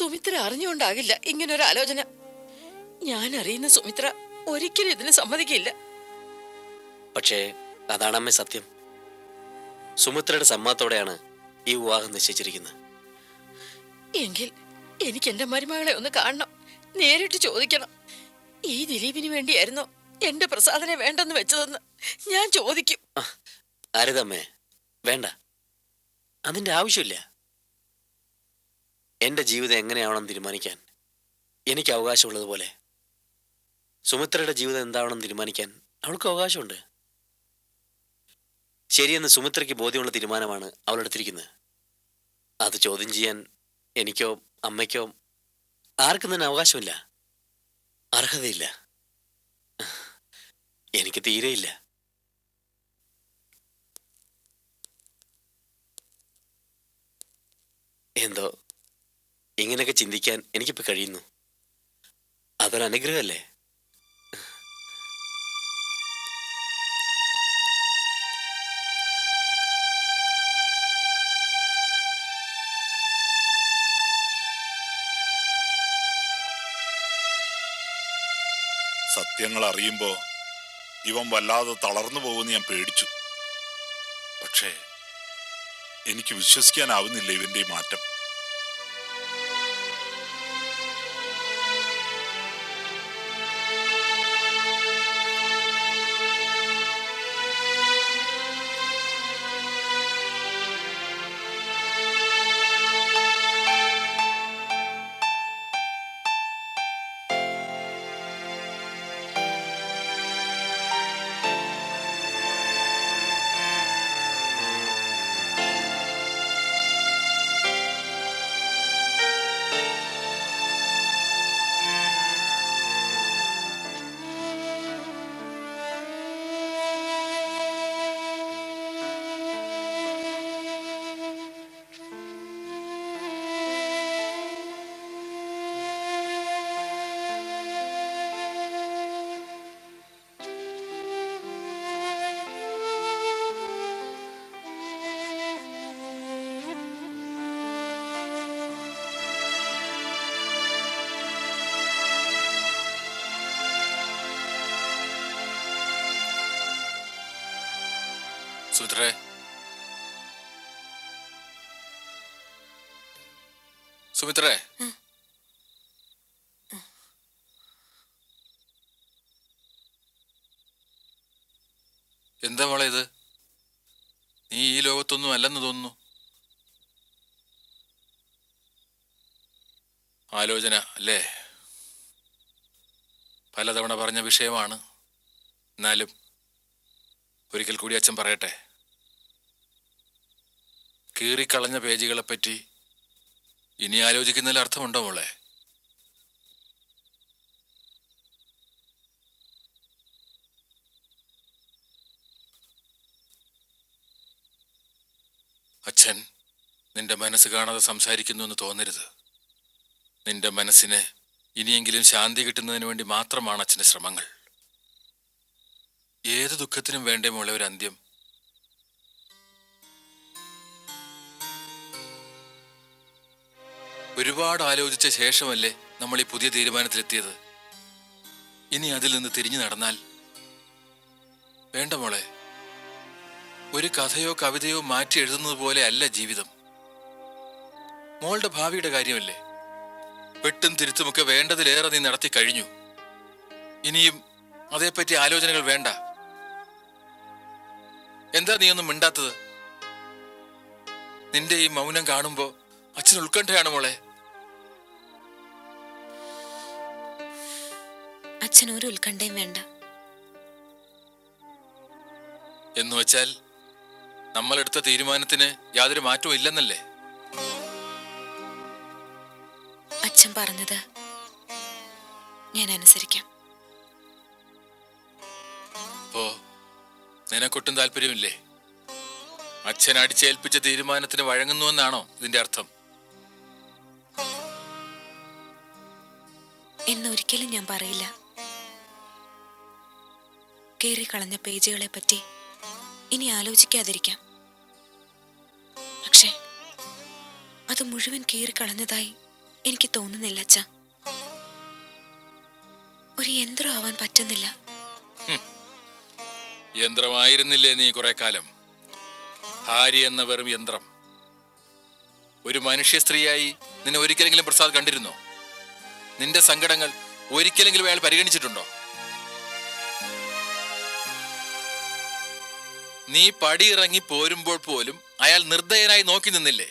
സുമിത്ര അറിഞ്ഞുകൊണ്ടാകില്ല ഇങ്ങനൊരു ആലോചന ഞാൻ അറിയുന്ന സുമിത്ര ഒരിക്കലും ഇതിന് സമ്മതിക്കില്ല. പക്ഷേ അതാണമ്മേ സത്യം. സുമിത്രയുടെ സമ്മതത്തോടെയാണ് ഈ വിവാഹം നിശ്ചയിച്ചിരിക്കുന്നത്. എങ്കിൽ എനിക്ക് എന്റെ മരുമകളെ ഒന്ന് കാണണം. നേരിട്ട് ചോദിക്കണം. ഈ ദിലീപിന് വേണ്ടിയായിരുന്നോ എന്റെ പ്രസാദനെ വേണ്ടെന്ന് വെച്ചതെന്ന് ഞാൻ ചോദിക്കും. അരുതമ്മേ വേണ്ട. അതിന്റെ ആവശ്യമില്ല. എന്റെ ജീവിതം എങ്ങനെയാവണം തീരുമാനിക്കാൻ? എനിക്ക് അവകാശമുള്ളതുപോലെ. സുമിത്രയുടെ ജീവിതം എന്താവണം തീരുമാനിക്കാൻ അവൾക്ക് അവകാശമുണ്ട്. ശരിയെന്ന് സുമിത്രയ്ക്ക് ബോധ്യമുള്ള തീരുമാനമാണ് അവളെടുത്തിരിക്കുന്നത് അത് ചോദ്യം ചെയ്യാൻ എനിക്കോ അമ്മയ്ക്കോ ആർക്കും തന്നെ അവകാശമില്ല. അർഹതയില്ല. എനിക്ക് തീരെയില്ല. എന്തോ ഇങ്ങനെയൊക്കെ ചിന്തിക്കാൻ എനിക്കിപ്പോ കഴിയുന്നു. അതൊരനുഗ്രഹമല്ലേ സത്യങ്ങൾ അറിയുമ്പോ ഇവൻ വല്ലാതെ തളർന്നു പോകുമെന്ന് ഞാൻ പേടിച്ചു. പക്ഷേ എനിക്ക് വിശ്വസിക്കാനാവുന്നില്ല ഇവന്റെ മാറ്റം. സുമിത്രേ സുമിത്രേ എന്താ മോളെ ഇത്? നീ ഈ ലോകത്തൊന്നും അല്ലെന്ന് തോന്നുന്നു. ആലോചന അല്ലേ? പലതവണ പറഞ്ഞ വിഷയമാണ്. എന്നാലും ഒരിക്കൽ കൂടി അച്ഛൻ പറയട്ടെ. കീറിക്കളഞ്ഞ പേജുകളെപ്പറ്റി ഇനി ആലോചിക്കുന്നതിൽ അർത്ഥമുണ്ടോ മോളെ? അച്ഛൻ നിന്റെ മനസ്സ് കാണാതെ സംസാരിക്കുന്നു എന്ന് തോന്നരുത്. നിന്റെ മനസ്സിന് ഇനിയെങ്കിലും ശാന്തി കിട്ടുന്നതിന് വേണ്ടി മാത്രമാണ് അച്ഛന്റെ ശ്രമങ്ങൾ. ഏത് ദുഃഖത്തിനും വേണ്ടേ മോളെ ഒരു അന്ത്യം ഒരുപാട് ആലോചിച്ച ശേഷമല്ലേ നമ്മൾ ഈ പുതിയ തീരുമാനത്തിലെത്തിയത്? ഇനി അതിൽ നിന്ന് തിരിഞ്ഞു നടന്നാൽ? വേണ്ട മോളെ. ഒരു കഥയോ കവിതയോ മാറ്റി എഴുതുന്നത് പോലെ അല്ല ജീവിതം. മോളുടെ ഭാവിയുടെ കാര്യമല്ലേ? വെട്ടും തിരുത്തുമൊക്കെ വേണ്ടതിലേറെ നീ നടത്തി കഴിഞ്ഞു. ഇനിയും അതേപ്പറ്റി ആലോചനകൾ വേണ്ട. എന്താ നീ ഒന്നും മിണ്ടാത്തത്? നിന്റെ ഈ മൗനം കാണുമ്പോ അച്ഛൻ ഉത്കണ്ഠയാണ് മോളെ. അച്ഛൻ ഒരു ഉത്കണ്ഠയും വേണ്ട. എന്ന് വെച്ചാൽ നമ്മൾ എടുത്ത തീരുമാനത്തിന് യാതൊരു മാറ്റവും ഇല്ലെന്നല്ലേ? അച്ഛൻ പറഞ്ഞത് ഞാൻ അനുസരിക്കാം. അപ്പോ നിനക്കൊട്ടും താല്പര്യമില്ലേ? അച്ഛൻ അടിച്ചേൽപ്പിച്ച തീരുമാനത്തിന് വഴങ്ങുന്നുവെന്നാണോ ഇതിന്റെ അർത്ഥം? എന്നൊരിക്കലും ഞാൻ പറയില്ല. കീറിക്കളഞ്ഞ പേജുകളെ പറ്റി ഇനി ആലോചിക്കാതിരിക്കാം. പക്ഷേ അത് മുഴുവൻ കീറിക്കളഞ്ഞതായി എനിക്ക് തോന്നുന്നില്ല അച്ഛ. ഒരു യന്ത്രം ആവാൻ പറ്റുന്നില്ല. യന്ത്രമായിരുന്നില്ലേ നീ കുറെ കാലം? ഭാര്യ എന്ന വെറും യന്ത്രം. ഒരു മനുഷ്യ സ്ത്രീയായി നിന്നെ ഒരിക്കലെങ്കിലും പ്രസാദ് കണ്ടിരുന്നോ? നിന്റെ സങ്കടങ്ങൾ ഒരിക്കലെങ്കിലും അയാൾ പരിഗണിച്ചിട്ടുണ്ടോ? നീ പടിയിറങ്ങി പോരുമ്പോൾ പോലും അയാൾ നിർദ്ദയനായി നോക്കി നിന്നില്ലേ?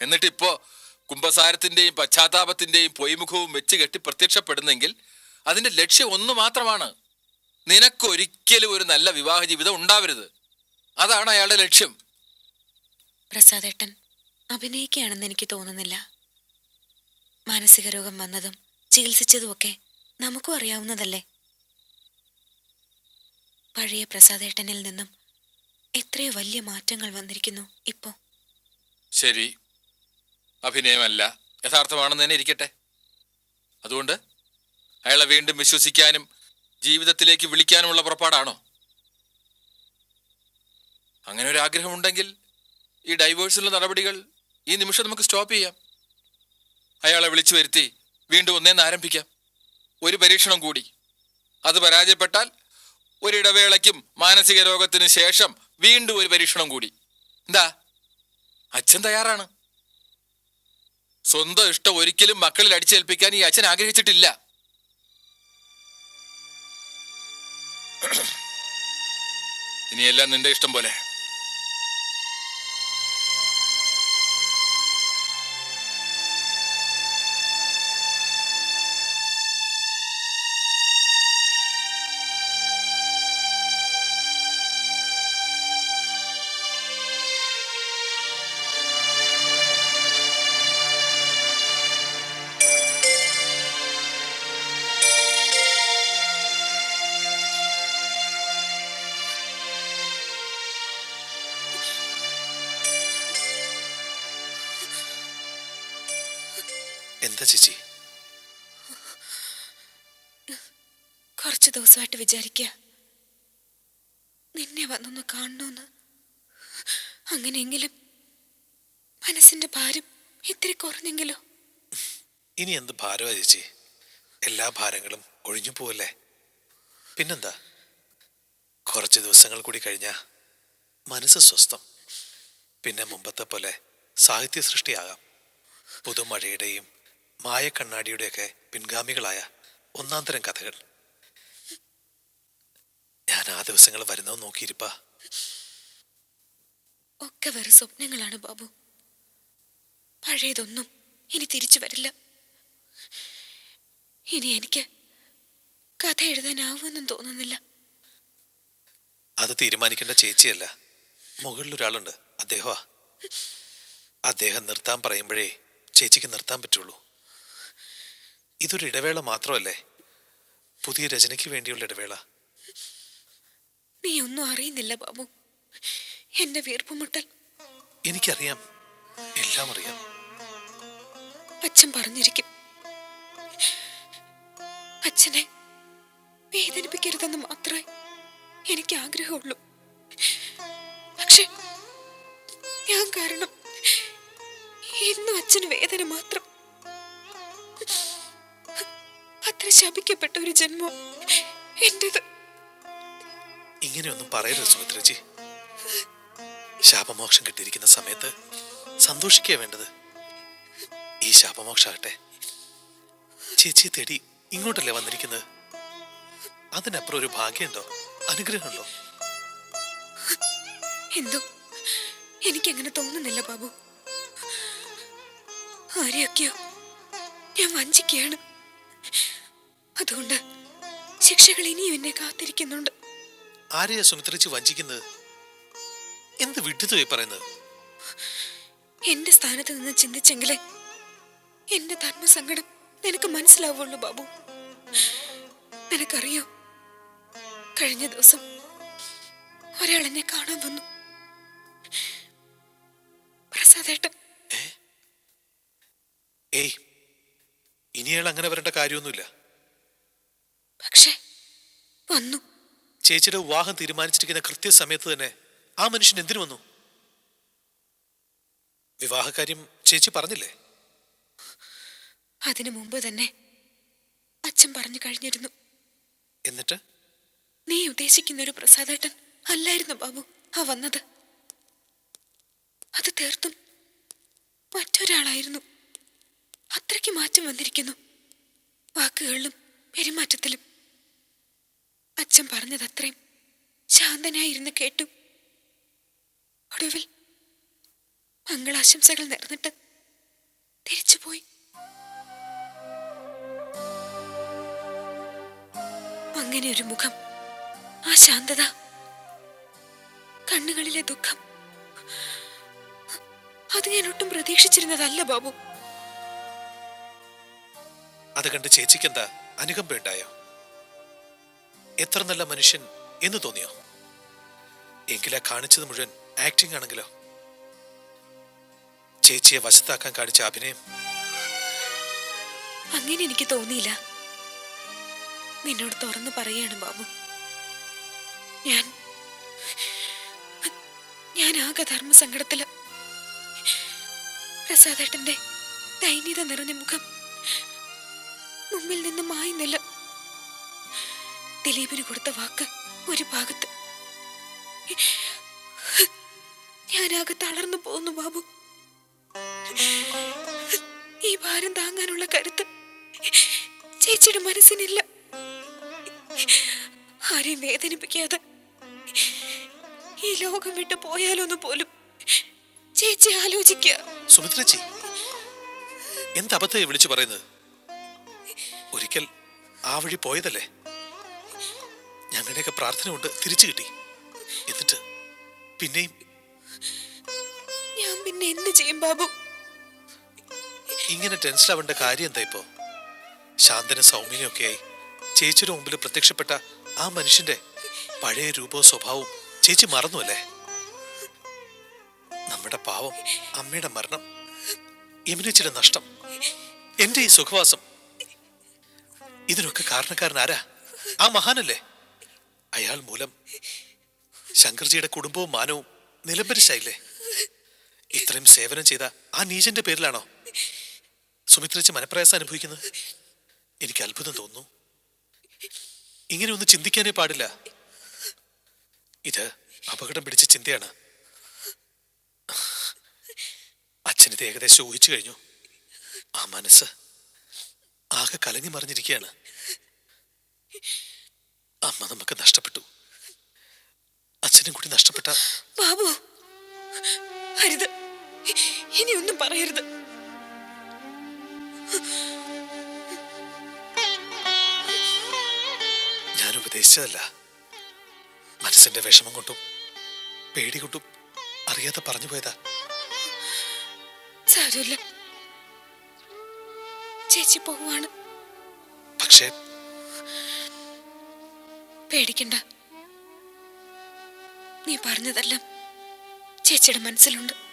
എന്നിട്ടിപ്പോ കുംഭസാരത്തിന്റെയും പശ്ചാത്താപത്തിന്റെയും പൊയ്മുഖവും വെച്ച് കെട്ടി പ്രത്യക്ഷപ്പെടുന്നെങ്കിൽ അതിന്റെ ലക്ഷ്യം ഒന്ന് മാത്രമാണ്. നിനക്കൊരിക്കലും ഒരു നല്ല വിവാഹ ജീവിതം ഉണ്ടാവരുത്. അതാണ് അയാളുടെ ലക്ഷ്യം. പ്രസാദേട്ടൻ അഭിനയിക്കുകയാണെന്ന് എനിക്ക് തോന്നുന്നില്ല. മാനസിക രോഗം വന്നതും ചികിത്സിച്ചതുമൊക്കെ നമുക്കും അറിയാവുന്നതല്ലേ? പഴയ പ്രസാദേട്ടനിൽ നിന്നും എത്രയോ വലിയ മാറ്റങ്ങൾ വന്നിരിക്കുന്നു ഇപ്പോ. ശരി. അഭിനയമല്ല. യഥാർത്ഥമാണെന്ന് തന്നെ ഇരിക്കട്ടെ. അതുകൊണ്ട് അയാളെ വീണ്ടും വിശ്വസിക്കാനും ജീവിതത്തിലേക്ക് വിളിക്കാനുമുള്ള പുറപ്പാടാണോ? അങ്ങനെ ഒരു ആഗ്രഹമുണ്ടെങ്കിൽ ഈ ഡൈവേഴ്സിലുള്ള നടപടികൾ ഈ നിമിഷം നമുക്ക് സ്റ്റോപ്പ് ചെയ്യാം. അയാളെ വിളിച്ചു വരുത്തി വീണ്ടും ഒന്നേന്ന് ആരംഭിക്കാം. ഒരു പരീക്ഷണം കൂടി. അത് പരാജയപ്പെട്ടാൽ ഒരിടവേളയ്ക്കും മാനസിക രോഗത്തിന് ശേഷം വീണ്ടും ഒരു പരീക്ഷണം കൂടി. എന്താ? അച്ഛൻ തയ്യാറാണ്. സ്വന്തം ഇഷ്ടം ഒരിക്കലും മക്കളിൽ അടിച്ചേൽപ്പിക്കാൻ ഈ അച്ഛൻ ആഗ്രഹിച്ചിട്ടില്ല. ഇനിയെല്ലാം നിന്റെ ഇഷ്ടം പോലെ. എന്താ ചേച്ചി കുറച്ച് ദിവസമായിട്ട് വിചാരിക്കുക. നിന്നെ വന്നൊന്ന് കാണണമെന്ന് അങ്ങനെയെങ്കിലും മനസ്സിന്റെ ഭാരം ഇത്തിരി കുറഞ്ഞെങ്കിലോ? ഇനി എന്ത് ഭാരമാ ചേച്ചി? എല്ലാ ഭാരങ്ങളും ഒഴിഞ്ഞു പോവല്ലേ? പിന്നെന്താ? കുറച്ച് ദിവസങ്ങൾ കൂടി കഴിഞ്ഞാ മനസ്സ് സ്വസ്ഥം. പിന്നെ മുമ്പത്തെ പോലെ സാഹിത്യ സൃഷ്ടിയാകാം. പുതുമഴയുടെയും മായക്കണ്ണാടിയുടെയൊക്കെ പിൻഗാമികളായ ഒന്നാം തരം കഥകൾ. ഞാൻ ആ ദിവസങ്ങൾ വരുന്നത് നോക്കിയിരിപ്പാ. ഒക്കെ വെറും സ്വപ്നങ്ങളാണ് ബാബു. പഴയതൊന്നും ഇനി തിരിച്ചു വരില്ല. ഇനി എനിക്ക് കഥ എഴുതാനാവുമെന്നും തോന്നുന്നില്ല. അത് തീരുമാനിക്കേണ്ട ചേച്ചിയല്ല. മുകളിൽ ഒരാളുണ്ട് അദ്ദേഹമാ അദ്ദേഹം നിർത്താൻ പറയുമ്പോഴേ ചേച്ചിക്ക് നിർത്താൻ പറ്റുള്ളൂ. ഇതൊരു ഇടവേള മാത്രമല്ലേ? പുതിയ രചനയ്ക്ക് വേണ്ടിയുള്ള ഇടവേള. നീ ഒന്നും അറിയുന്നില്ല ബാബു. എന്റെ വീർപ്പുമുട്ടൽ. എനിക്കറിയാം. എല്ലാം അറിയാം. അച്ഛൻ പറഞ്ഞിരിക്കും. അച്ഛനെ വേദനിപ്പിക്കരുതെന്ന് മാത്രമേ എനിക്ക് ആഗ്രഹമുള്ളൂ. പക്ഷെ ഞാൻ കാരണം ഇന്നും അച്ഛന് വേദന ശപിക്കപ്പെട്ട ഒരു ജന്മം എന്റേത്. ഇങ്ങനെയൊന്നും പറയരുത് സുമിത്രജി ശാപമോക്ഷം കിട്ടിയിരിക്കുന്ന സമയത്ത് സന്തോഷിക്കുക വേണ്ടത്. ഈ ശാപമോക്ഷാകട്ടെ. ചേച്ചിയെ തേടി ഇങ്ങോട്ടല്ലേ വന്നിരിക്കുന്നത്? അതിനപ്പുറം ഒരു ഭാഗ്യമുണ്ടോ? അനുഗ്രഹമുണ്ടോ? എന്തോ? എനിക്കങ്ങനെ തോന്നുന്നില്ല ബാബു. ആരെയൊക്കെയോ ഞാൻ വഞ്ചിക്കുകയാണ്. അതുകൊണ്ട് ശിക്ഷകൾ ഇനിയും എന്നെ കാത്തിരിക്കുന്നുണ്ട്. ആരെയാ സുമിത്രച്ച് വഞ്ചിക്കുന്നത്? എന്ത് വിഡ്ഢിത്തമായി പറയുന്നത്? എന്റെ സ്ഥാനത്ത് നിന്ന് ചിന്തിച്ചെങ്കിലേ എന്റെ ധർമ്മസങ്കടം നിനക്ക് മനസ്സിലാവുള്ളൂ ബാബു. നിനക്കറിയോ? കഴിഞ്ഞ ദിവസം ഒരാൾ എന്നെ കാണാൻ വന്നു. പ്രസാദേട്ടൻ. ഏയ് ഇനിയാൾ അങ്ങനെ വരേണ്ട കാര്യമൊന്നുമില്ല. പക്ഷേ വന്നു. ചേച്ചിയുടെ വിവാഹം തീരുമാനിച്ചിരിക്കുന്ന കൃത്യസമയത്ത് തന്നെ ആ മനുഷ്യൻ എന്തിനു വന്നു? വിവാഹകാര്യം ചേച്ചി പറഞ്ഞില്ലേ? അതിനു മുമ്പ് തന്നെ അച്ഛൻ പറഞ്ഞു കഴിഞ്ഞിരുന്നു. എന്നിട്ട്? നീ ഉദ്ദേശിക്കുന്ന ഒരു പ്രസാദേട്ടൻ അല്ലായിരുന്നു ബാബു. ആ വന്നത്. അത് തീർത്തും മറ്റൊരാളായിരുന്നു. അത്രയ്ക്ക് മാറ്റം വന്നിരിക്കുന്നു. വാക്കുകളിലും പെരുമാറ്റത്തിലും. അച്ഛൻ പറഞ്ഞത് അത്രയും ശാന്തനായിരുന്ന് കേട്ടു. ഒടുവിൽ മംഗളാശംസകൾ നേർന്നിട്ട് തിരിച്ചുപോയി അങ്ങനെ ഒരു മുഖം ആ ശാന്തത കണ്ണുകളിലെ ദുഃഖം അത് ഞാൻ ഒട്ടും പ്രതീക്ഷിച്ചിരുന്നതല്ല ബാബു. അത് കണ്ട് ചേച്ചിക്കെന്താ അനുകമ്പ ഉണ്ടായോ എത്ര നല്ല മനുഷ്യൻ എന്ന് തോന്നിയോ? എങ്കിലാ കാണിച്ചത് മുഴുവൻ ആക്ടിംഗ് ആണെങ്കിലോ? ചേച്ചിയെ വശത്താക്കാൻ കാണിച്ച അഭിനയം. അങ്ങനെ എനിക്ക് തോന്നിയില്ല. നിന്നോട് തുറന്നു പറയാണ് ബാബു. ഞാൻ ഞാൻ ആകെ ധർമ്മസങ്കടത്തിൽ. പ്രസാദേട്ടന്റെ ദൈന്യത നിറഞ്ഞ മുഖം മുമ്പിൽ നിന്ന് മായുന്നില്ല. ദിലീപിന് കൊടുത്ത വാക്ക് ഒരു ഭാഗത്ത്. ഞാനാകെ തളർന്നു പോകുന്നു ബാബു. ഈ ഭാരം താങ്ങാനുള്ള കരുത്ത് ചേച്ചിയുടെ മനസ്സിനില്ല. ആരെയും വേദനിപ്പിക്കാതെ ഈ ലോകം വിട്ട് പോയാലോന്ന് പോലും ചേച്ചി ആലോചിക്കുക സുമിത്രച്ചി എന്ത് അബദ്ധയെ വിളിച്ചു പറയുന്നത്? ഒരിക്കൽ ആ വഴി പോയതല്ലേ? ഞങ്ങളുടെയൊക്കെ പ്രാർത്ഥന കൊണ്ട് തിരിച്ചു കിട്ടി. എന്നിട്ട് പിന്നെയും ഞാൻ പിന്നെ എന്ത് ചെയ്യും ബാബു? ഇങ്ങനെ ടെൻഷനാവേണ്ട കാര്യം എന്താ ഇപ്പോ? ശാന്തനും സൗമ്യനും ഒക്കെയായി ചേച്ചിയുടെ മുമ്പിൽ പ്രത്യക്ഷപ്പെട്ട ആ മനുഷ്യന്റെ പഴയ രൂപവും സ്വഭാവവും ചേച്ചി മറന്നുവല്ലേ? നമ്മുടെ പാവം അമ്മയുടെ മരണം യമുനച്ചിയുടെ നഷ്ടം എന്റെ ഈ സുഖവാസം. ഇതിനൊക്കെ കാരണക്കാരൻ ആരാ ആ മഹാനല്ലേ? അയാൾ മൂലം ശങ്കർജിയുടെ കുടുംബവും മാനവും നിലംപരിശായില്ലേ? ഇത്രയും സേവനം ചെയ്ത ആ നീജന്റെ പേരിലാണോ സുമിത്രച്ച് മനപ്രയാസം അനുഭവിക്കുന്നത്? എനിക്ക് അത്ഭുതം തോന്നുന്നു. ഇങ്ങനെ ഒന്ന് ചിന്തിക്കാനേ പാടില്ല. ഇത് അപകടം പിടിച്ച ചിന്തയാണ്. അച്ഛനിത് ഏകദേശം ഊഹിച്ചു കഴിഞ്ഞു. ആ മനസ്സ് ആകെ കലങ്ങി മറിഞ്ഞിരിക്കുകയാണ്. അമ്മ നമുക്ക് നഷ്ടപ്പെട്ടു. അച്ഛനും കൂടി നഷ്ടപ്പെട്ട ബാബു അരുത്. ഇനി ഒന്നും പറയരുത്. ഞാൻ ഉപദേശിച്ചതല്ല. മനസ്സിന്റെ വിഷമം കൊണ്ടും പേടി കൊണ്ടും അറിയാതെ പറഞ്ഞു പോയതാ. സാരമില്ല. ചേച്ചി പോവാണ് പേടിക്കണ്ട. നീ പറഞ്ഞതെല്ലാം ചേച്ചിയുടെ മനസ്സിലുണ്ട്.